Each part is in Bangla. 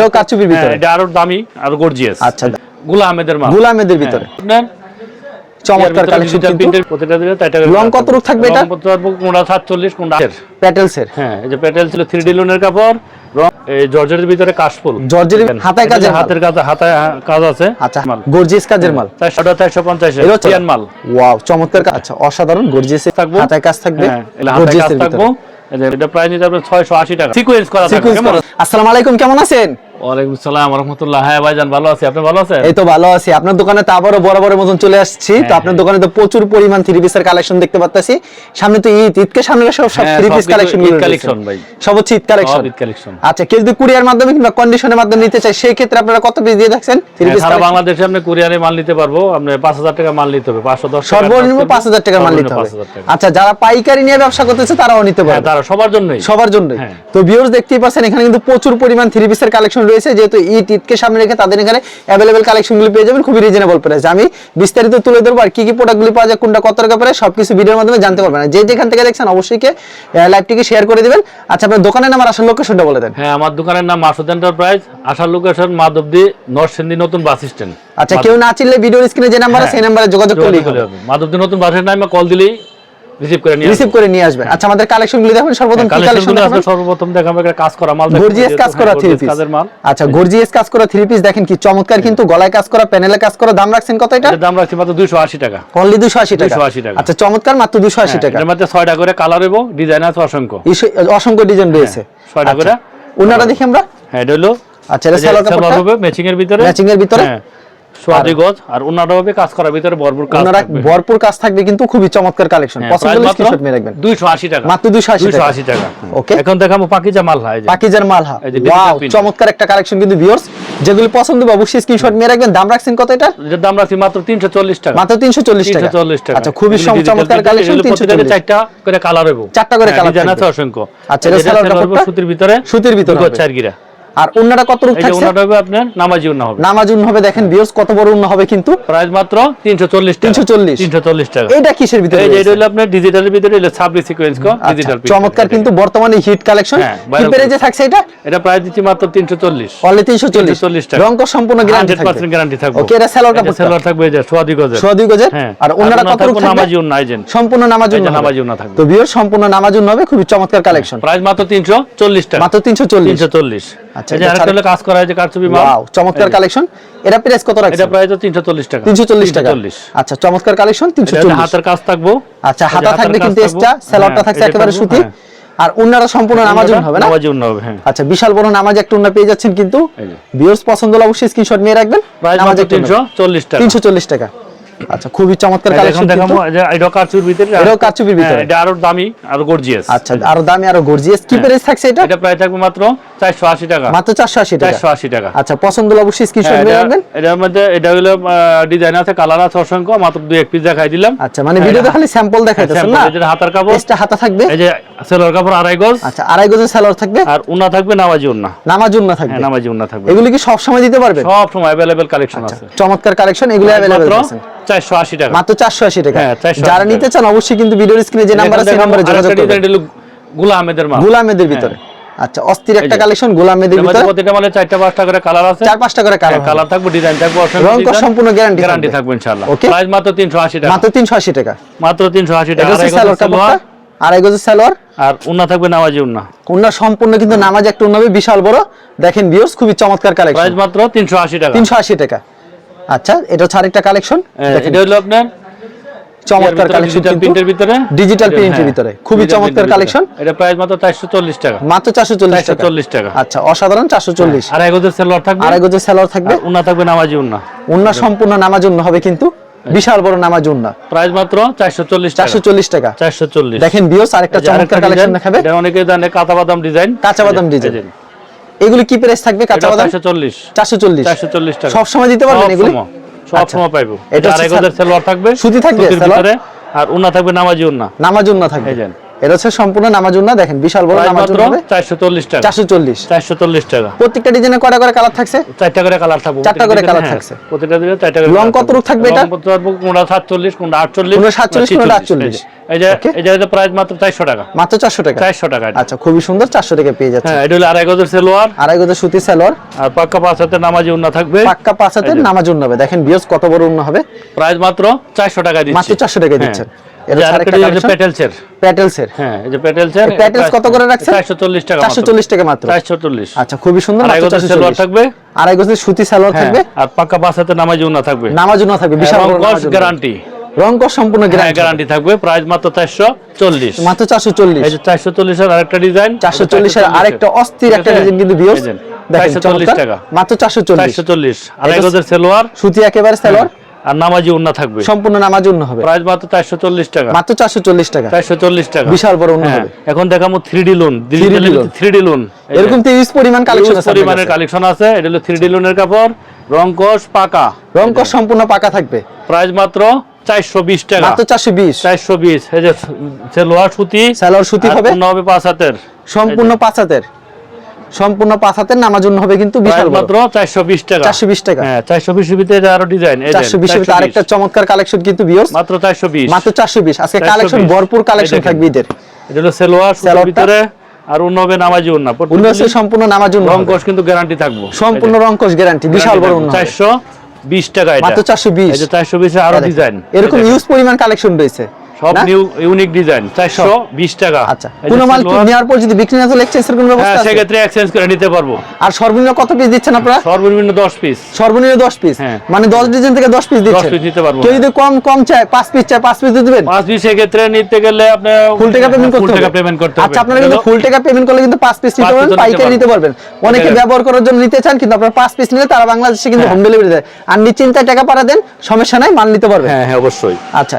এটাও কারচুপির ভিতরে? হ্যাঁ, এটা আরও দামি আর গর্জিয়াস আচ্ছা গুলা আহমেদের মাল। গুলামেদের ভিতরে। হ্যাঁ, চমৎকার কালেকশন কিন্তু। প্রতিটা দিলে তাই টাকা লং কত রূপ থাকবে এটা? লং কত থাকবে কোনটা 47 কোনটা 8 প্যাটেলসের হ্যাঁ এই যে প্যাটেল ছিল 3D লোনের কাপড়। এই জর্জেটের ভিতরে কাশফুল। জর্জের হাতায় এটা মাল। হাতের কাজ হাতায় কাজ আছে। আচ্ছা গর্জিয়াস কাজের মাল। 450 এটাও চলে? চিয়ান মাল। ওয়াও চমৎকার কাজ। আচ্ছা অসাধারণ গর্জিয়াস থাকব। হাতায় কাজ থাকবে। হ্যাঁ এটা কাজ গর্জিয়াসের থাকব। ভিতরে এটা প্রাইস নিতে হবে 680 টাকা। সিকোয়েন্স করা থাকবে। আসসালামু আলাইকুম কেমন আছেন? ওয়ালাইকুম আসসালাম রাহমাতুল্লাহ। হ্যাঁ ভাইজান ভালো আছি। আপনি ভালো আছেন? এই তো ভালো আছি। আপনার দোকানে তো আবারও বরাবরের মতন চলে আসছি। তো হ্যাঁ, আপনার দোকানে তো প্রচুর পরিমাণ থ্রি পিসের কালেকশন দেখতে পাচ্ছি সামনে তো ঈদ। ঈদকে সামনে সব সব হ্যাঁ, three piece collection Eid collection ভাই। সব হচ্ছে ঈদ কালেকশন ঈদ collection। আচ্ছা কেউ যদি কুরিয়ার মাধ্যমে কিংবা কন্ডিশনের মাধ্যমে নিতে চায় সেই ক্ষেত্রে আপনারা কত পিস দিয়ে থ্রি হ্যাঁ, পিস সারা বাংলাদেশে আপনি কুরিয়ারে মাল নিতে পারব। আপনি 5000 টাকা মাল নিতে হবে। 510 টাকা সর্বনিম্ন advance পাঁচ হাজার টাকার মাল নিতে হবে। আচ্ছা যারা পাইকারি নিয়ে ব্যবসা করতেছে তারাও নিতে হ্যাঁ পারবে। তারা সবার জন্যই। সবার জন্য হ্যাঁ। তো ভিউয়ার্স দেখতেই পাচ্ছেন এখানে কিন্তু প্রচুর পরিমাণ থ্রি পিসের কালেকশন রয়েছে যেহেতু ঈদ ঈদকে সামনে রেখে তাদের এখানে অ্যাভেলেবেল কালেকশনগুলো পেয়ে যাবেন খুবই রিজনেবল প্রাইস আমি বিস্তারিত তুলে ধরবো আর কি কি প্রোডাক্টগুলি পাওয়া যায় কোনটা কত টাকা পড়ে সবকিছু ভিডিওর মাধ্যমে জানতে পারবেন। যে যেখান থেকে দেখছেন অবশ্যই লাইভটিকে শেয়ার করে দিবেন। আচ্ছা আপনার দোকানের নাম আর আসল লোকেশনটা বলে দেন। হ্যাঁ আমার দোকানের নাম মাসুদ এন্টারপ্রাইজ আশার লোকেশন মাধবদী নর্থ সিন্ধি নতুন বাস স্ট্যান্ড আচ্ছা কেউ না চিনলে ভিডিওর স্ক্রিনে যে নাম্বার আছে সেই নাম্বারে যোগাযোগ করলেই হবে। মাধবদী নতুন বাস স্ট্যান্ড কল দিলেই রিসিভ করে নিয়ে রিসিভ করে নিয়ে আসবেন। আচ্ছা আমাদের কালেকশনগুলি দেখুন সর্বপ্রথম কি কালেকশন আছে সর্বপ্রথম দেখাবো একটা কাজ করা মাল গর্জিয়াস কাজ করা হ্যাঁ, থ্রি পিস কাজের মাল। আচ্ছা গর্জিয়াস কাজ করা থ্রি পিস দেখেন কি চমৎকার কিন্তু গলায় কাজ করা প্যানেলে কাজ করা দাম রাখছেন কত এটা? দাম রাখছি মাত্র 280 টাকা। অনলি দুশো আশি টাকা। 280 টাকা। আচ্ছা চমৎকার মাত্র দুশো আশি হ্যাঁ, টাকা। এটার মধ্যে ছয়টা করে কালার হইব ডিজাইন আছে অসংখ্য। অসংখ্য ডিজাইন রয়েছে। ছয়টা করে। ওনারা দেখি আমরা। হ্যাঁ এটা হলো আচ্ছা এটা সালোয়ার কাপড়টা হবে ম্যাচিং এর ভিতরে। ম্যাচিং এর ভিতরে? হ্যাঁ। সোয়াদি গজ আর ওনাটা হবে কাজ করার ভিতরে ভরপুর কাজ ওনারা ভরপুর কাজ থাকবে কিন্তু খুবই চমৎকার কালেকশন। হ্যাঁ, পছন্দ price হলে স্ক্রিনশট নিয়ে রাখবেন। 280 টাকা। মাত্র 280 টাকা। 280 টাকা। Okay. এখন দেখাবো পাকিজা হয় মালহা। এই যে ওয়াও চমৎকার একটা কালেকশন কিন্তু ভিউয়ার্স যেগুলি পছন্দ হবে অবশ্যই স্ক্রিনশট নিয়ে রাখবেন। দাম রাখছেন কত এটা? এটার দাম রাখছি মাত্র 340 টাকা। মাত্র 340 টাকা। 340 টাকা। আচ্ছা খুবই চমৎকার কালেকশন এগুলো প্রত্যেকটাতে 340 চারটা করে কালার হইব। চারটা করে colour ডিজাইন থাকবে। আছে অসংখ্য। আচ্ছা, এটা সুতির ভিতরে। সুতির ভিতরে চার গিরা। আর ওনারা কত রূপ থাকছে? ওনাটা হবে আপনার নামাজি ওনা হবে। নামাজ উন্ন হবে দেখেন ভিউয়ার্স কত বড় উন্ন হবে কিন্তু। প্রাইস মাত্র 340 টাকা। 340 340 টাকা। এটা কিসের ভিতরে এই যে এটা হলো আপনার ডিজিটালের ভিতরে ছাব্বিশ সিকোয়েন্স কো আচ্ছা, ডিজিটাল চমৎকার কিন্তু বর্তমানে হিট কালেকশন কি পেরেজে থাকছে এটা? এটা প্রাইস দিচ্ছি মাত্র 340 অনলি 340 340 টাকা। রংকর সম্পূর্ণ গ্যারান্টি 100% থাকবে গ্যারান্টি থাকবে। ওকে এটা সেলর এটা কাপড় সালোয়ার থাকবে এই যে সোয়াদি গজের সোয়া দুই গজের হ্যাঁ আর ওনারা কত রূপ থাকবে? নামাজি ওনা আইজেন সম্পূর্ণ নামাজ উন্ন নামাজি ওনা থাকবে। তো ভিউয়ার সম্পূর্ণ নামাজ উন্ন হবে খুবই চমৎকার কালেকশন প্রাইস মাত্র 340 টাকা। মাত্র 340 340 আচ্ছা, এটা আরেকটা কাজ করা যে কারচুপি মাল। ওয়াও চমৎকার কালেকশন এটা প্রাইস কত রাখছেন? এটা প্রাইস 340 টাকা। 340 টাকা। আচ্ছা চমৎকার কালেকশন 340 হাতের কাজ থাকব। আচ্ছা হাতা থাকবে কিন্তু থাকব। এক্সট্রা সেলরটা হ্যাঁ, থাকছে একেবারে সুতি। হ্যাঁ। আর ওনারা সম্পূর্ণ নামাজ উন্ন হবে না? নামাজি ওনা হবে হ্যাঁ। আচ্ছা বিশাল বড় নামাজ একটা উন্না পেয়ে যাচ্ছেন কিন্তু ভিউয়ার্স পছন্দ হলে অবশ্যই স্ক্রিনশট নিয়ে রাখবেন। নামাজ মাত্র একটা উন্না। 340 টাকা। 340 টাকা। আচ্ছা খুবই চমৎকার এই যে এখন কালেকশন দেখাবো কিন্তু এই যে এটা কারচুপির ভিতরে এটাও কারচুপির ভিতরে। হ্যাঁ, এটা আরো দামি আরো গর্জিয়াস আচ্ছা আরো দামি আরো গর্জিয়াস কি প্রাইস থাকছে এটা এটা প্রাইস থাকবে মাত্র 480 টাকা মাত্র 480 টাকা 480 টাকা আচ্ছা পছন্দ হলে অবশ্যই স্ক্রিনশট হ্যাঁ, নিয়ে এটা- রাখবেন এটার মধ্যে এটা হলো ডিজাইন আছে কালার আছে অসংখ্য মাত্র দুই এক পিস দেখাই দিলাম আচ্ছা মানে ভিডিওতে খালি স্যাম্পল দেখাইতেছেন sample, না এই যে হাতার কাপড় এক্সট্রা হাতা থাকবে এই যে সেলোয়ার কাপড় আড়াই গজ আচ্ছা আড়াই গজের সেলর থাকবে আর উন্না থাকবে নামাজি উন্না নামাজ উন্না থাকবে হ্যাঁ নামাজি উন্না থাকবে এগুলি কি সব সময় দিতে পারবেন সব সময় अवेलेबल কালেকশন আছে চমৎকার কালেকশন এগুলো अवेलेबल মাত্র আছে 480 টাকা। মাত্র 480 টাকা। হ্যাঁ, যারা নিতে চান অবশ্যই কিন্তু ভিডিওর স্ক্রিনে যে নাম্বার আছে নম্বরে যোগাযোগ করবেন। হলো মাল। গোলামেদের ভিতরে। আচ্ছা অস্থির একটা কালেকশন গোলামেদের ভিতরে? প্রতিটা মালে করে কালার আছে। চার পাঁচটা করে কালার কালার থাকবে ডিজাইন থাকবে রং সম্পূর্ণ guarantee গ্যারান্টি থাকবে। ইনশাআল্লাহ? প্রাইস মাত্র 380 টাকা। মাত্র 380 টাকা। মাত্র 380 টাকা গজের কাপড়টা সালোয়ার। আড়াই সেলর আর উন্না থাকবে নামাজি উন্না। ওনার সম্পূর্ণ কিন্তু নামাজ একটা উন্নবে বিশাল বড়। দেখেন ভিউয়ার্স খুবই চমৎকার কালেকশন প্রাইস মাত্র 380 টাকা। 380 টাকা। আচ্ছা এটা হচ্ছে আরেকটা কালেকশন হ্যাঁ, এটা হলো আপনার চমৎকার কালেকশন ডিজিটাল প্রিন্টের ভিতরে? ডিজিটাল প্রিন্টের হ্যাঁ, ভিতরে। খুবই চমৎকার কালেকশন এটা প্রাইস মাত্র 440 টাকা। মাত্র 440 টাকা। 440 টাকা। আচ্ছা অসাধারণ 440 আড়াই গজের সেলর থাকবে? আড়াই গজের সেলর থাকবে? আর উন্না থাকবে নামাজি উন্না। উন্না সম্পূর্ণ নামাজ উন্ন হবে কিন্তু বিশাল বড় নামাজ উন্না। প্রাইস মাত্র 440 টাকা। 440 টাকা। 440 দেখেন ভিউয়ার্স আরেকটা চমৎকার কালেকশন দেখাবে। এটা অনেকে জানে কাঁচা বাদাম ডিজাইন কাঁচা বাদাম ডিজাইন এগুলি কি প্রাইস থাকবে কাঁচা বাদাম? 440 440 440 টাকা। সব সময় দিতে পারবেন সব এগুলি? সময়, সব আচ্ছা। সময় পাইবো। এটা আর হচ্ছে সেলোয়ার থাকবে সুতি থাকবে ভিতরে। আর উন্না থাকবে নামাজি উন্না। নামাজি উন্না থাকবে। এই যে। এটা হচ্ছে সম্পূর্ণ নামাজ উন্না দেখেন বিশাল বড় নামাজ উন্না হবে। চারশো চল্লিশ টাকা। চারশো চল্লিশ। চারশো চল্লিশ টাকা। প্রত্যেকটা ডিজাইনে কয়টা করে কালার থাকছে? চারটা করে কালার থাকবে। চারটা করে প্রত্যেকটা থাকছে। প্রত্যেকটা দিকে চারটা করে Long colour কতটুকু থাকবে এটা? Long কত থাকবে? কোনটা সাতচল্লিশ কোনটা আটচল্লিশ কোনটা 47, কোনটা 48 এই যে এই যে প্রাইস মাত্র চারশো টাকা। মাত্র চারশো টাকা? চারশো টাকা আচ্ছা খুবই সুন্দর চারশো টাকা পেয়ে যাচ্ছে হ্যাঁ এটা হলো আড়াই গজের সেলোয়ার। আড়াই গজের সুতি সালোয়ার। আর পাক্কা পাঁচ হাতে নামাজি উন্না থাকবে। পাক্কা পাঁচ হাতের নামাজ উন্না হবে। দেখেন বিয়স কত বড় উন্না হবে? প্রাইস মাত্র চারশো টাকা দিচ্ছি। মাত্র 400 টাকায় হ্যাঁ। দিচ্ছেন। হ্যাঁ আচ্ছা খুবই সুন্দর আড়াই মাত্র গজের 440 সেলোয়ার থাকবে? আড়াই গজের সুতি সালোয়ার হ্যাঁ থাকবে? আর থাকবে। নামাজ থাকবে বিশাল। গ্যারান্টি রং সম্পূর্ণ হ্যাঁ গ্যারান্টি গ্যারান্টি থাকবে প্রাইস মাত্র চারশো চল্লিশ। মাত্র চারশো চল্লিশ। চারশো চল্লিশের আরেকটা ডিজাইন চারশো চল্লিশের আরেকটা অস্থির একটা ডিজাইন কিন্তু মাত্র চারশো চল্লিশ। চারশো চল্লিশ। আড়াই গজের সেলোয়ার। সুতি একেবারে সালোয়ার। আর নামাজি উন্না থাকবে। সম্পূর্ণ নামাজ উন্না হবে। প্রাইস মাত্র চারশো চল্লিশ টাকা। মাত্র চারশো চল্লিশ টাকা। চারশো চল্লিশ টাকা। বিশাল বড় উন্না হ্যাঁ, হবে। এখন three D lawn 3D three D lawn এরকম তো ইউজ পরিমাণ কালেকশন আছে পরিমাণের কালেকশন আছে এটা হলো থ্রি ডি লোনের কাপড়। রংকশ পাকা। রং কস সম্পূর্ণ পাকা থাকবে। প্রাইস মাত্র চারশো বিশ টাকা। মাত্র চারশো বিশ। চারশো বিশ। এই যে সেলোয়ার সুতি। সালোয়ার সুতি হবে। হবে পাঁচ হাতের। সম্পূর্ণ পাঁচ হাতের। সম্পূর্ণ পাঁচ হাতের নামাজ উন্না হবে কিন্তু বিশাল মাত্র চারশো বিশ টাকা। চারশো বিশ টাকা। হ্যাঁ চারশো বিশ ভিতরে আরও ডিজাইন চারশো বিশ। আরেকটা চমৎকার কালেকশন কিন্তু বিয়স মাত্র চারশো বিশ। মাত্র চারশো বিশ। আজকে কালেকশন ভরপুর কালেকশন থাকবে ঈদের। এটা হলো সেলোয়ার ভিতরে আর অন্য হবে নামাজি উন্না উন্না সম্পূর্ণ নামাজ উন্না। রংকশ কিন্তু গ্যারান্টি থাকব। সম্পূর্ণ রংকশ গ্যারান্টি বিশাল বড় উন্না হবে। চারশো বিশ টাকা এটা। মাত্র চারশো বিশ। এই যে চারশো বিশে আরও ডিজাইন এরকম ইউজ পরিমাণ কালেকশন রয়েছে। সব নিউ ইউনিক ডিজাইন চারশো বিশ টাকা। আচ্ছা কোনো মাল নেওয়ার পর যদি বিক্রি না হলে এক্সচেঞ্জের কোনো হ্যাঁ ব্যবস্থা আছে? সেক্ষেত্রে এক্সচেঞ্জ করে নিতে পারব। আর সর্বনিম্ন কত পিস দিচ্ছেন আপনারা? সর্বনিম্ন দশ পিস সর্বনিম্ন দশ পিস হ্যাঁ। মানে দশ ডিজাইন থেকে দশ পিস দিচ্ছেন। piece দিতে পারব, কেউ হ্যাঁ। যদি কম কম চায় পাঁচ পিস চায় পাঁচ পিস দিয়ে দিবেন? পাঁচ পিস ক্ষেত্রে নিতে গেলে আপনি ফুল টাকা পেমেন্ট ফুল টাকা পেমেন্ট করতে হবে। আচ্ছা আপনারা কিন্তু ফুল টাকা পেমেন্ট করলে কিন্তু পাঁচ পিস নিতে পারবেন পাইকারি নিতে পারবেন। অনেকে ব্যবহার করার জন্য নিতে চান কিন্তু আপনারা পাঁচ পিস নিলে তারা বাংলাদেশে কিন্তু হ্যাঁ। হোম ডেলিভারি দেয়। আর নিশ্চিন্তায় টাকা পাঠা দেন সমস্যা নাই মাল নিতে পারবেন। হ্যাঁ হ্যাঁ অবশ্যই। আচ্ছা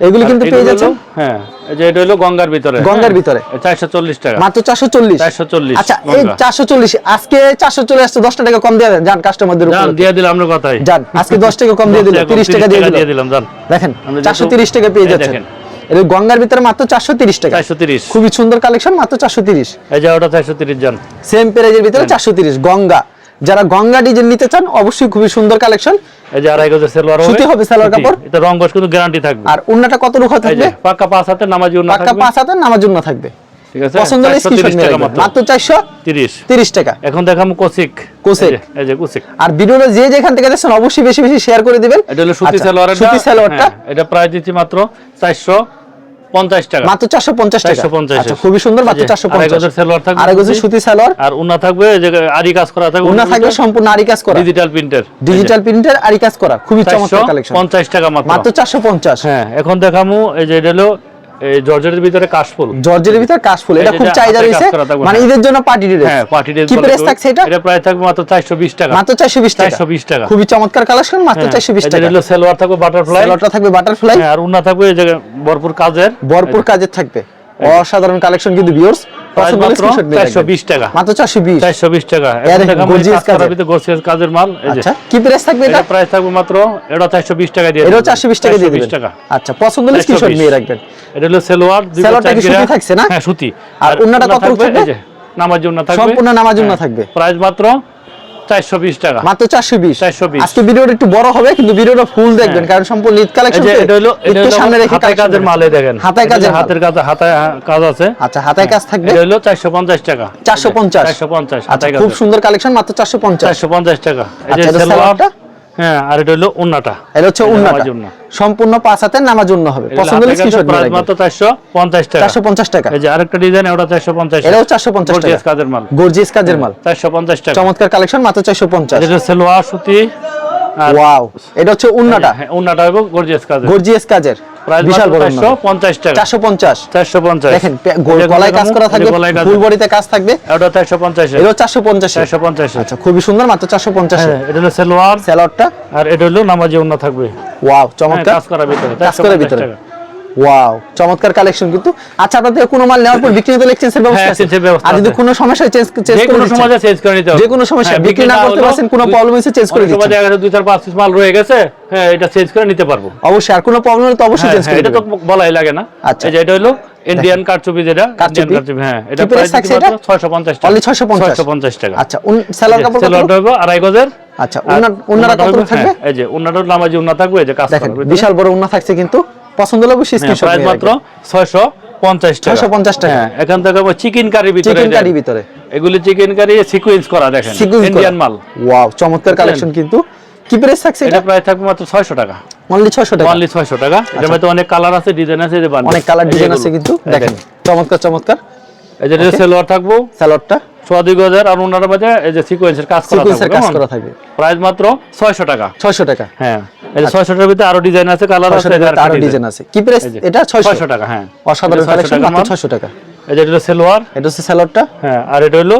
এগুলো কিন্তু পেয়ে যাচ্ছেন? হ্যাঁ এই যে এটা হলো গঙ্গার ভিতরে। গঙ্গার ভিতরে। চারশো চল্লিশ টাকা। মাত্র চারশো চল্লিশ? 440 আচ্ছা এই গঙ্গা। চারশো চল্লিশ আজকে চারশো চলে আসছে দশটা টাকা কম দিয়ে দেন। যান কাস্টমারদের জান উপর। দিয়ে দিলাম আমরা কথাই। যান আজকে দশ টাকা কম দিয়ে দিল তিরিশ টাকা দিয়ে দিল দিলাম। জান দেখেন আমরা যেহেতু- চারশো তিরিশ টাকা পেয়ে যাচ্ছেন। এটা গঙ্গার ভিতরে মাত্র চারশো তিরিশ টাকা। চারশো তিরিশ। খুবই সুন্দর কালেকশন মাত্র চারশো তিরিশ। এই যে ওটা চারশো তিরিশ জান সেম প্রাইজের ভিতরে চারশো তিরিশ গঙ্গা। যারা গঙ্গা ডিজাইন নিতে চান অবশ্যই খুবই সুন্দর কালেকশন। এই যে আড়াই গজের সেলোয়ার সুতি হবে সালোয়ার কাপড়? এটা রং কিন্তু গ্যারান্টি থাকবে। আর উন্নাটা কত রুখা যে থাকবে? পাক্কা পাঁচ হাতে নামাজি উন্না পাক্কা থাকবে। পাঁচ হাতে নামার জন্য থাকবে। ঠিক আছে পছন্দ হলে স্ক্রিনশট নিয়ে মাত্র। মাত্র চারশো তিরিশ। তিরিশ টাকা। এখন দেখাম কোসিক। কোসিক। এই যে- কোসিক। আর ভিডিওটা যে যেখান থেকে দেখছেন অবশ্যই বেশি বেশি শেয়ার করে দিবেন। এটা হলো সুতি আচ্ছা, সুতি সালোয়ারটা। এটা প্রাইস দিচ্ছি মাত্র চারশো পঞ্চাশ টাকা। মাত্র চারশো পঞ্চাশ টাকা। 450 আচ্ছা খুবই সুন্দর মাত্র চারশো পঞ্চাশ। গজের সালোয়ার থাকবে। আড়াই গজের সুতি সালোয়ার আর উনা থাকবে যে আরি কাজ করা থাকবে। উনা থাকবে সম্পূর্ণ আরি কাজ করা। ডিজিটাল প্রিন্টের ডিজিটাল প্রিন্টের আরি কাজ করা। খুবই চমৎকার কালেকশন পঞ্চাশ টাকা মাত্র। মাত্র চারশো পঞ্চাশ। হ্যাঁ এখন দেখামু এই যে এটা হলো এই জর্জেটের ভিতরে কাশফুল। ভিতরে কাশফুল এটা খুব চাহিদা রয়েছে। মানে হ্যাঁ। ঈদের জন্য পার্টি ড্রেস হ্যাঁ পার্টি ড্রেস কি প্রাইস থাকছে এটা? এটা প্রায় থাকবে মাত্র চারশো বিশ টাকা। মাত্র চারশো বিশ টাকা। 420 টাকা। খুবই চমৎকার কালেকশন মাত্র হ্যাঁ, এই যে টাকা। হলো সালোয়ার থাকবে বাটারফ্লাই সালোয়ারটা থাকবে বাটারফ্লাই আর উন্না থাকবে এই ভরপুর কাজের। ভরপুর কাজের থাকবে। অসাধারণ কালেকশন কিন্তু ভিউয়ার্স টাকা। মাত্র চারশো বিশ। টাকা। কাজের। মাল আচ্ছা কি প্রাইস থাকবে এটা? এটা প্রাইস থাকবে মাত্র এটা টাকা দিয়ে টাকা দিয়ে টাকা। আচ্ছা পছন্দ হলে নিয়ে রাখবেন। এটা হলো সেলোয়ার সেলোয়ারটা। থাকছে না? হ্যাঁ সুতি। আর কত নামার জন্য থাকবে সম্পূর্ণ নামার জন্য হ্যাঁ। থাকবে। প্রাইস মাত্র চারশো বিশ টাকা। মাত্র চারশো বিশ। 420 আজকে ভিডিওটা একটু বড় হবে কিন্তু ভিডিওটা ফুল দেখবেন হ্যাঁ। কারণ সম্পূর্ণ ঈদ কালেকশন এটা হলো এটা হলো সামনে রেখে হাতায় কাজের মালে দেখেন। হাতায় কাজের হাতের কাজ হাতায় কাজ আছে। আচ্ছা হাতের কাজ থাকবে? এটা হলো চারশো পঞ্চাশ টাকা। চারশো পঞ্চাশ। চারশো পঞ্চাশ আচ্ছা খুব সুন্দর কালেকশন মাত্র চারশো পঞ্চাশ। চারশো পঞ্চাশ টাকা। এই যে সালোয়ারটা? হ্যাঁ আর এটা হলো উন্নাটা। এটা হচ্ছে এটা উন্নাটা। নামাজ উন্না। সম্পূর্ণ পাঁচ হাতের নামাজ উন্ন হবে। পছন্দ হলে স্ক্রিনশট নিয়ে রাখবেন। মাত্র চারশো পঞ্চাশ টাকা। চারশো পঞ্চাশ টাকা। এই যে আরেকটা ডিজাইন ওটা চারশো পঞ্চাশ এটাও চারশো পঞ্চাশ Gorgeous কাজের মাল। গর্জিয়াস কাজের মাল। চারশো পঞ্চাশ টাকা। চমৎকার কালেকশন মাত্র চারশো পঞ্চাশ। এটা সেলোয়ার সুতি। ওয়াও এটা হচ্ছে উন্নাটা। হ্যাঁ, উন্নাটা এবং গর্জিয়াস কাজের। গর্জিয়াস কাজের। বিশাল বড় চারশো পঞ্চাশ টাকা। চারশো পঞ্চাশ। চারশো পঞ্চাশ। দেখেন গলায় কাজ করা থাকবে ফুল বডিতে কাজ থাকবে। এটা চারশো পঞ্চাশ এটাও চারশো পঞ্চাশ চারশো পঞ্চাশ আচ্ছা খুবই সুন্দর মাত্র চারশো পঞ্চাশ হ্যাঁ এটা হলো সালোয়ার। সালোয়ারটা? আর এটা হলো নামাজি উন্না থাকবে। ওয়াও হ্যাঁ, চমৎকার কাজ করার ভিতরে কাজ ভিতরে। ওয়াও চমৎকার কালেকশন কিন্তু। আচ্ছা আপনাদের কোনো মাল নেওয়ার পর বিক্রি হতে এক্সচেঞ্জের ব্যবস্থা হ্যাঁ, আছে? ব্যবস্থা আর যদি কোনো সমস্যায় চেঞ্জ চেঞ্জ যে করে কোনো? সময় চেঞ্জ করে নিতে হবে। যে কোনো সমস্যা, হ্যাঁ, বিক্রি না করতে পারছেন, কোনো problem হয়েছে, change করে দিচ্ছেন। দেখা যাচ্ছে দুই চার পাঁচ পিস মাল রয়ে গেছে হ্যাঁ এটা চেঞ্জ করে নিতে পারব। অবশ্যই আর কোনো প্রবলেম হলে তো অবশ্যই চেঞ্জ হ্যাঁ, করে এটা তো বলাই লাগে না। আচ্ছা। এই যে এটা হলো ইন্ডিয়ান কারচুপি যেটা কারচুপি? হ্যাঁ এটা প্রাইস এটা? এটা 650 টাকা। Only 650 650 টাকা। আচ্ছা উন- সেলার কাপড় কত? সেলরটা হবে আড়াই গজের। আচ্ছা আর উন্না- কত থাকবে? এই যে উন্নাটা নামাজি উন্না থাকবে এই যে কাজ দেখেন বিশাল বড় উন্না থাকছে কিন্তু। পছন্দ হলে অবশ্যই স্ক্রিনশট প্রাইস মাত্র 650 টাকা। 650 টাকা। হ্যাঁ এখান থেকে চিকেন কারি ভিতরে চিকেন ভিতরে। এগুলি চিকেন কারি সিকোয়েন্স করা দেখেন ইন্ডিয়ান মাল। ওয়াও চমৎকার কালেকশন কিন্তু। কি প্রাইস থাকছে এটা প্রাইস থাকবে মাত্র 600 টাকা। অনলি 600 টাকা? অনলি 600 টাকা। এর মধ্যে অনেক কালার আছে ডিজাইন আছে। অনেক কালার ডিজাইন আছে কিন্তু। দেখেন। চমৎকার চমৎকার। এই যে সেলোয়ার থাকব। স্যালাডটা সোয়া দুই গজার আর ওনার মধ্যে এই যে সিকোয়েন্সের কাজ করা থাকবে কাজ করা থাকবে। প্রাইস মাত্র 600 টাকা। 600 টাকা। হ্যাঁ এই যে 600 টাকার ভিতরে আরও ডিজাইন আছে কালার আছে এই যে টাকা আরেকটা আরও ডিজাইন আছে। কি প্রাইস এটা 600 600 টাকা হ্যাঁ। অসাধারণ কালেকশন মাত্র 600 টাকা। এই যে এটা সেলোয়ার এটা হচ্ছে স্যালাডটা হ্যাঁ আর এটা হলো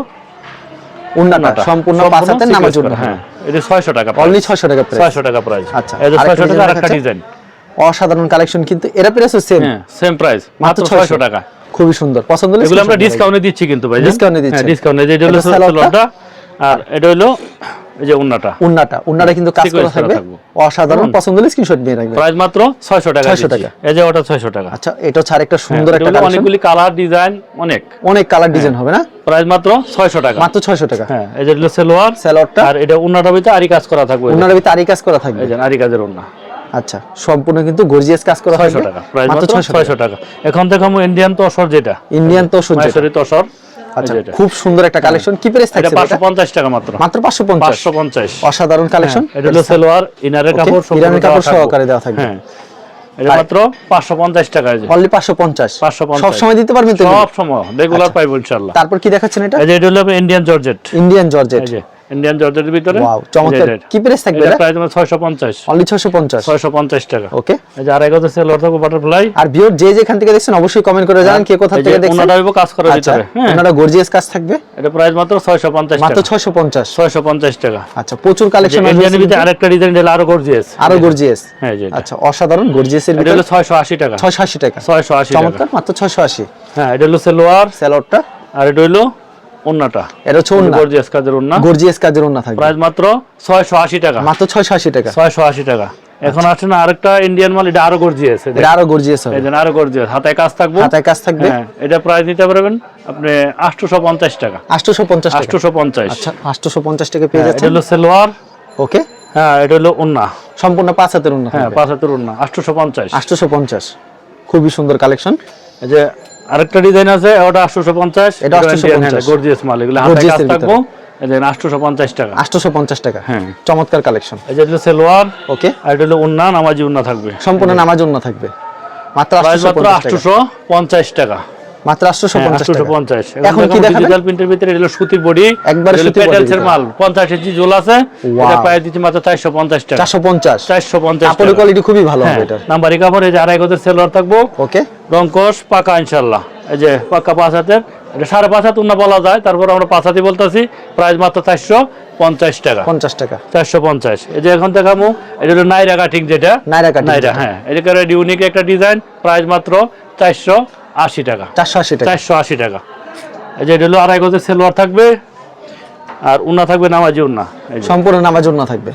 উন্নাটা। সম্পূর্ণ পাঁচ হাতের নামাজ উন্না। করা, হ্যাঁ এটা 600 টাকা অনলি 600 টাকা প্রাইস 600 টাকা প্রাইস আচ্ছা, এই যে আরেকটা 600 টাকা design আরেকটা ডিজাইন অসাধারণ কালেকশন কিন্তু এরা প্রাইসও সেম হ্যাঁ সেম প্রাইস মাত্র মাত্র 600 600 টাকা। খুবই সুন্দর। পছন্দ হলে এগুলো আমরা ডিসকাউন্টে দিচ্ছি কিন্তু ভাই Discount এ দিচ্ছেন। ডিসকাউন্টে যেটা হলো এটা সালোয়ারটা? সেলোয়ারটা আর এটা হলো এই যে উন্নাটা। উন্নাটা। উন্নাটা কিন্তু কাজ করা থাকবে। অসাধারণ। পছন্দ হলে স্ক্রিনশট নিয়ে রাখবেন। প্রাইস মাত্র 600 টাকা 600 টাকা। এই যে ওটা 600 টাকা। আচ্ছা এটা আরেকটা সুন্দর হ্যাঁ, একটা এটা কালেকশন অনেকগুলি কালার ডিজাইন অনেক। অনেক কালার ডিজাইন হবে না? প্রাইস মাত্র 600 টাকা। মাত্র 600 টাকা। হ্যাঁ এই যে হলো সেলোয়ার। স্যালাডটা আর এটা উন্নাটা ভিতরে আরি কাজ করা থাকবে। যে। উন্নার ভিতরে আরি কাজ করা থাকবে। এই যে আরি কাজের উন্না। আচ্ছা সম্পূর্ণ কিন্তু গর্জিয়াস কাজ করা 600 থাকবে টাকা প্রাইস মাত্র মাত্র 600 টাকা। এখন ইন্ডিয়ান তসর যেটা। ইন্ডিয়ান তো সহ্য তসর আচ্ছা খুব সুন্দর একটা কালেকশন কি প্রাইস থাকছে 550 টাকা মাত্র। মাত্র 550 550 অসাধারণ কালেকশন হ্যাঁ, এটা হলো সেলোয়ার ইনারের কাপড় ইনারের কাপড় সহকারে দেওয়া থাকবে। হ্যাঁ এটা মাত্র 550 টাকা যে। অনলি 550 550 সব সময় দিতে পারবেন তো সব সময়। রেগুলার পাইবো ইনশাআল্লাহ তারপর কি দেখাচ্ছেন এটা? এটা হলো Indian georgette Indian georgette Indian জর্জেটের ভিতরে? ওয়াও চমৎকার। কি প্রাইস থাকবে এটা প্রাইস তোমার 650 অনলি 650 650 টাকা। ওকে এই যে আড়াই গজ বাটারফ্লাই আর ভিউর যে যেখান থেকে দেখছেন অবশ্যই কমেন্ট করে জানান কে কোথা থেকে দেখছেন। হইবো কাজ করার আচ্ছা ভিতরে হ্যাঁ। ওনারা গর্জিয়াস কাজ থাকবে? এটা প্রাইস মাত্র 650 মাত্র 650 650 টাকা। আচ্ছা প্রচুর কালেকশন ইন্ডিয়ানের ভিতরে আরেকটা ডিজাইন আরও গর্জিয়াস আরও গর্জিয়াস হ্যাঁ। আচ্ছা অসাধারণ গর্জিয়াস এর ভিতরে। হলো 680 টাকা। 680 টাকা। 680 টাকা। চমৎকার মাত্র 680 হ্যাঁ এটা হলো সেলোয়ার স্যালাডটা আর এটা হলো ওন্নাটা। এটা হচ্ছে ওন্না। গর্জিয়াস কাজের ওন্না। গর্জিয়াস কাজের ওন্না থাকবে। প্রাইস মাত্র 680 টাকা। মাত্র 680 টাকা। 680 টাকা। এখন আছে না আরেকটা ইন্ডিয়ান মাল এটা আরও গর্জিয়াস এটা আরও গর্জিয়াস হবে। আরও গর্জিয়াস হাতায় কাজ থাকব। হাতায় কাজ থাকবে। হ্যাঁ এটা প্রাইস নিতে পারবেন আপনি 850 টাকা। 850 টাকা। 850 আচ্ছা 850 টাকা পেয়ে হ্যাঁ, এটা হলো সেলোয়ার ওকে। হ্যাঁ এটা হলো ওন্না। সম্পূর্ণ পাঁচ হাতের ওন্না হ্যাঁ পাঁচ হাতের ওন্না। 850 850 খুবই সুন্দর কালেকশন এই যে আরেকটা ডিজাইন আছে ওটা 850 এটা 850 গর্জিয়াস মাল এগুলো কাজ থাকব। এই যে 850 টাকা। 850 টাকা। হ্যাঁ। চমৎকার কালেকশন এই যে হলো সেলোয়ার ওকে আর এটা হলো ওন্না নামাজি ওন্না থাকবে। সম্পূর্ণ নামাজ ওন্না থাকবে। মাত্র প্রাইস মাত্র 850 850 টাকা। মাত্র 850 টাকা। 850 এখন কি ডিজিটাল প্রিন্টের ভিতরে এটা সুতির বডি একবারে সুতির প্যাটেলসের মাল 50 ইঞ্চি জোল আছে। এটা মাত্র 450 টাকা। 450 450 কাপড়ের টাকা। কোয়ালিটি খুবই ভালো হ্যাঁ হবে এটা। নাম্বারি কাপড় এই যে আড়াই গজের থাকব। ওকে রংকশ পাকা এই যে পাকা পাঁচ হাতের। এটা সাড়ে পাঁচ হাত উন্না বলা যায় তারপর আমরা পাঁচ হাতি বলতেছি। প্রাইস মাত্র চারশো পঞ্চাশ টাকা। 50 টাকা। চারশো পঞ্চাশ। এই যে এখন দেখামু এটা হলো নাইরা কাটিং যেটা। নাইরা নাইরা হ্যাঁ এটা ইউনিক একটা ডিজাইন প্রাইস মাত্র চারশো আশি টাকা। 480 টাকা। চারশো আশি টাকা। এই যে এটা হলো আড়াই গজের সেলোয়ার থাকবে। আর উন্না থাকবে নামাজি উন্না। সম্পূর্ণ নামাজ ওন্না থাকবে।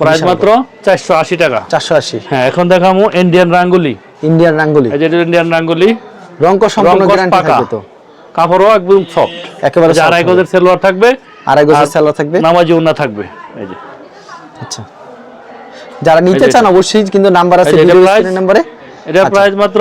প্রাইস মাত্র চারশো আশি টাকা। 480 হ্যাঁ এখন দেখামু ইন্ডিয়ান রাঙ্গুলি ইন্ডিয়ান রাঙ্গুলি এই যে ইন্ডিয়ান রাঙ্গুলি রংক সম্পূর্ণ গ্যারান্টি থাকবে তো। কাপড়ও একদম সফট একেবারে আড়াই গজের সেলোয়ার থাকবে। আড়াই গজের সালোয়ার থাকবে। নামাজি উন্না থাকবে। এই যে। আচ্ছা। যারা নিতে চান অবশ্যই কিন্তু নাম্বার আছে যে এটা নম্বরে এটার আচ্ছা। প্রাইস মাত্র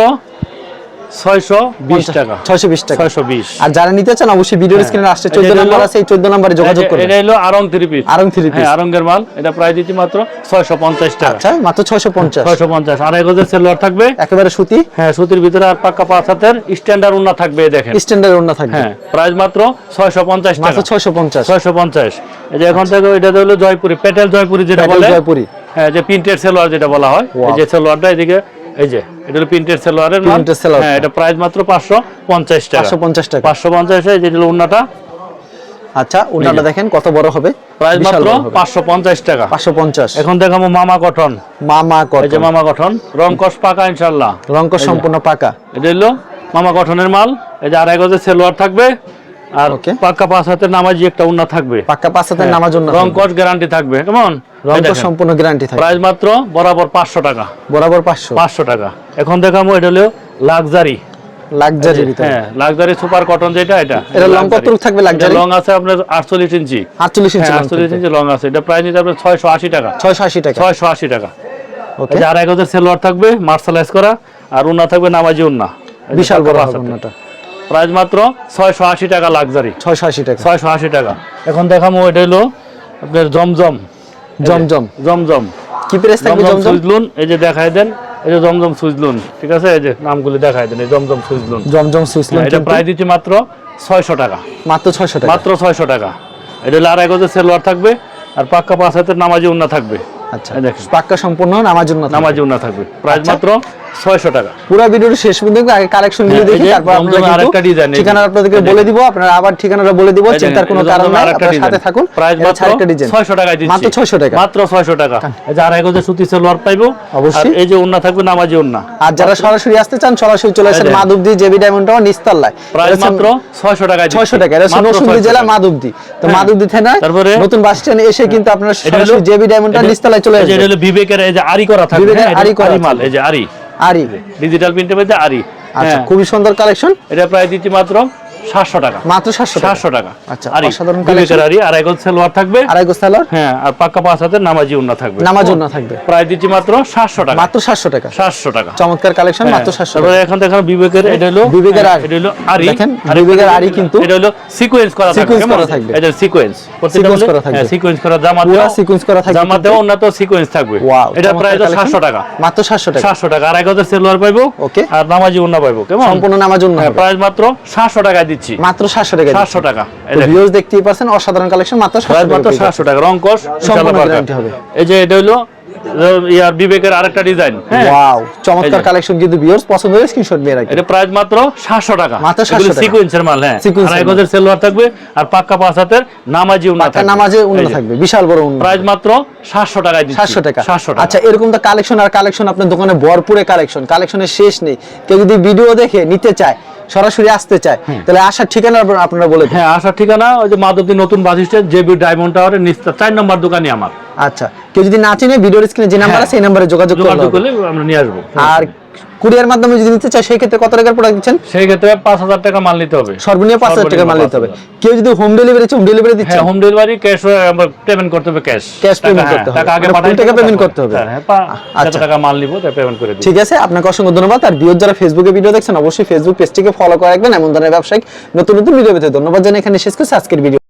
ছয়শো বিশ টাকা। 620 টাকা। ছয়শো বিশ। আর যারা নিতে চান অবশ্যই ভিডিও স্ক্রিনে আসছে 14 নাম্বার আছে এই 14 নম্বরে যোগাযোগ করবেন। এটা হলো Aarong three piece Aarong three piece হ্যাঁ আরঙ্গের মাল। এটা প্রাইস দিচ্ছি মাত্র ছয়শো পঞ্চাশ টাকা। আচ্ছা মাত্র 650 ছয়শো পঞ্চাশ। আড়াই সেলোয়ার থাকবে। একেবারে সুতি। হ্যাঁ সুতির ভিতরে আর পাক্কা পাঁচ হাতের স্ট্যান্ডার্ড থাকবে এই দেখেন। স্ট্যান্ডার্ড ওন্না থাকবে। হ্যাঁ প্রাইস মাত্র ছয়শো পঞ্চাশ মাত্র টাকা 650 পঞ্চাশ। এই যে এখন থেকে এটা হলো জয়পুরি পেটেল জয়পুরি যেটা বলে। জয়পুরি। হ্যাঁ যে প্রিন্টেড সেলোয়ার যেটা বলা হয়। এই যে সেলোয়ারটা এদিকে এই যে এটা হলো প্রিন্টেড সেলোয়ারের Printed সালোয়ার। হ্যাঁ এটা প্রাইস মাত্র পাঁচশো পঞ্চাশ টাকা। 550 টাকা। পাঁচশো পঞ্চাশ এই যে হলো উন্নাটা আচ্ছা ওনাটা দেখেন কত বড় হবে। প্রাইস মাত্র বড় হবে। পাঁচশো পঞ্চাশ টাকা। 550 এখন দেখাবো মামা কটন মামা এই যে মামা কটন রং কস পাকা ইনশাল্লাহ রংক সম্পূর্ণ পাকা। এটা হলো মামা কটনের মাল। এই যে আড়াই গজের সেলোয়ার থাকবে। আর. পাক্কা পাঁচ হাতের নামাজি একটা উন্না থাকবে। পাক্কা পাঁচ হাতের জন্য রং কস গ্যারান্টি থাকবে কেমন? সম্পূর্ণ গ্যারান্টি থাকে প্রাইস মাত্র বরাবর পাঁচশো টাকা। বরাবর 500 পাঁচশো টাকা। এখন এটা হলো লাক্সারি লাক্সারি হ্যাঁ লাক্সারি সুপার কটন যেটা এটা। এটা লং কতটুকু থাকবে luxury? লং আছে আপনার আটচল্লিশ ইঞ্চি। 48 ইঞ্চি হ্যাঁ আটচল্লিশ ইঞ্চি লং আছে। এটা প্রাইস নিতে আপনার ছয়শো আশি টাকা। 680 টাকা। ছয়শো আশি টাকা। ওকে আড়াই গজের সেলোয়ার থাকবে মার্শালাইজ করা আর উন্না থাকবে নামাজি উন্না। বিশাল বড়। ওনাটা প্রাইস মাত্র ছয়শো আশি টাকা লাক্সারি। 680 টাকা। ছয়শো আশি টাকা। এখন দেখাবো এটা হলো আপনার জমজম। জমজম। জমজম। কি প্রাইস থাকবে জমজম সুইজলুন এই যে দেখাই দেন এই যে জমজম সুইজলুন ঠিক আছে? এই যে নামগুলি দেখাই দেন এই জমজম সুইজলুন। জমজম সুইসলেন এটা প্রায় দিচ্ছি মাত্র ছয়শো টাকা। মাত্র 600 টাকা। মাত্র ছয়শো টাকা। এটা হলো আড়াই গজের সেলোয়ার থাকবে আর পাক্কা পাঁচ হাতের নামাজি উন্না থাকবে। আচ্ছা। পাক্কা সম্পূর্ণ জন্য থাকবে। নামাজি উন্না থাকবে। প্রাইস আচ্ছা। মাত্র ছয়শো টাকা। পুরো ভিডিওর শেষ পর্যন্ত আগে কালেকশনগুলো হ্যাঁ, দেখি তারপর আপনারা আরেকটা যে। ঠিকানা আপনাদেরকে বলে দিব আপনারা আবার ঠিকানাটা বলে দিব চিন্তার কোনো কারণ নাই আপনার সাথে থাকুন প্রাইস হচ্ছে আরেকটা ডিজাইন ছয়শো টাকায় দিচ্ছি। মাত্র 600 টাকা। মাত্র ছয়শো টাকা। এই যে আড়াই গজের সুতি সেলোয়ার পাইবো অবশ্যই। আর এই যে উন্না থাকবে নামাজি উন্না আর যারা সরাসরি আসতে চান সরাসরি চলে আসেন মাধবদী জেবি ডায়মন্ড টাওয়ার নিস্তাল্লায় প্রাইস মাত্র ছয়শো টাকায় দিচ্ছি। 600 টাকা এটা নরসিংদী জেলা টাকা। মাধবদী। তো হ্যাঁ। মাধবদী তারপরে নতুন বাস স্ট্যান্ড এসে কিন্তু আপনারা সরাসরি জেবি ডায়মন্ড টাওয়ার নিস্তালায় চলে আসবেন। এটা হলো বিবেকের এই যে আরি করা থাকবে বিবেকের হ্যাঁ, আরি করা মাল এই যে আরি আরি। ডিজিটাল প্রিন্টের মধ্যে আরি। আচ্ছা হ্যাঁ, খুবই সুন্দর কালেকশন এটা প্রায় দিচ্ছি মাত্র। সাতশো টাকা। মাত্র 700 টাকা? সাতশো টাকা। আচ্ছা, অসাধারণ। আরি আড়াই সেলোয়ার থাকবে। আড়াই গোছ সালোয়ার? হ্যাঁ আর পাক্কা পাঁচ হাতের নামাজি উন্না থাকবে। নামার জন্য থাকবে। প্রায় দিচ্ছি মাত্র সাতশো টাকা। মাত্র 700 টাকা। সাতশো টাকা। চমৎকার কালেকশন হ্যাঁ, মাত্র 700 টাকা। এখন দেখেন বিবেকের এটা হলো বিবেকের হ্যাঁ, আরি। এটা হলো আরি দেখেন, বিবেকের আরি কিন্তু এটা হলো সিকোয়েন্স করা থাকবে sequence কেমন? করা থাকবে। এটা সিকোয়েন্স Sequence করা থাকবে। সিকোয়েন্স করা জামা পুরো sequence করা থাকবে। উন্নত সিকোয়েন্স থাকবে। ওয়াও এটা প্রায় সাতশো টাকা। মাত্র 700 টাকা। সাতশো টাকা। আড়াই গজের সেলোয়ার পাইবো Okay. আর নামাজি উন্না পাইবো কেমন? সম্পূর্ণ জন্য হ্যাঁ প্রাইস মাত্র সাতশো টাকায় দিচ্ছি। মাত্র 700 টাকা সাতশো টাকা। এই ভিউজ দেখতেই পাচ্ছেন অসাধারণ কালেকশন মাত্র 700 টাকা টাকা। রং কস হবে। এই যে এটা হলো ইয়ার বিবেকের আরেকটা ডিজাইন হ্যাঁ? ওয়াও চমৎকার কালেকশন কিন্তু ভিউয়ার্স পছন্দ হলে স্ক্রিনশট নিয়ে রাখবেন এটা প্রাইস মাত্র সাতশো টাকা। মাত্র 700 টাকা। সিকোয়েন্সের মাল হ্যাঁ। আড়াই। গজের সেলোয়ার থাকবে আর পাক্কা পাঁচ হাতের নামাজি উন্না থাকবে। নামাজে উন্ন থাকবে বিশাল বড় উন্ন প্রাইস মাত্র সাতশো টাকায় দিচ্ছি। 700 টাকা। সাতশো টাকা। আচ্ছা এরকম তো কালেকশন আর কালেকশন আপনার দোকানে ভরপুরে কালেকশন কালেকশনের শেষ নেই। কেউ যদি ভিডিও দেখে নিতে চায় সরাসরি আসতে চায়। তাহলে আসার ঠিকানা আপনারা- বলে হ্যাঁ আসার ঠিকানা ওই যে মাধবদী নতুন বাস স্ট্যান্ড জেবি ডায়মন্ড টাওয়ারের নিচটা চার নম্বর দোকানই আমার। আচ্ছা কেউ যদি না চিনে ভিডিওর স্ক্রিনে যে নাম্বার হ্যাঁ। আছে সেই নাম্বারে যোগাযোগ করলে আমরা নিয়ে আসব। আর কুরিয়ার মাধ্যমে যদি নিতে চায় সেই ক্ষেত্রে কত টাকার প্রোডাক্ট দিচ্ছেন? সেই ক্ষেত্রে পাঁচ হাজার টাকা মাল নিতে হবে। সর্বনিম্ন পাঁচ হাজার টাকা মাল নিতে হবে। কেউ যদি হোম ডেলিভারি হোম ডেলিভারি দিচ্ছে। হ্যাঁ হোম ডেলিভারি ক্যাশ পেমেন্ট করতে হবে ক্যাশ ক্যাশ পেমেন্ট করতে হবে। টাকা আগে মানে পাঠাই টাকা তারপরে- করতে হবে। হ্যাঁ, হ্যাঁ, আচ্ছা। টাকা মাল নিবো তাই পেমেন্ট করে দিবো ঠিক আছে আপনাকে অসংখ্য ধন্যবাদ। আর ভিউর যারা ফেসবুকে ভিডিও দেখছেন অবশ্যই ফেসবুক পেজটিকে ফলো করে রাখবেন। এমন ধরনের ব্যবসায়িক নতুন নতুন ভিডিও পেতে ধন্যবাদ জানাই এখানে শেষ করছি। আজকের ভিডিও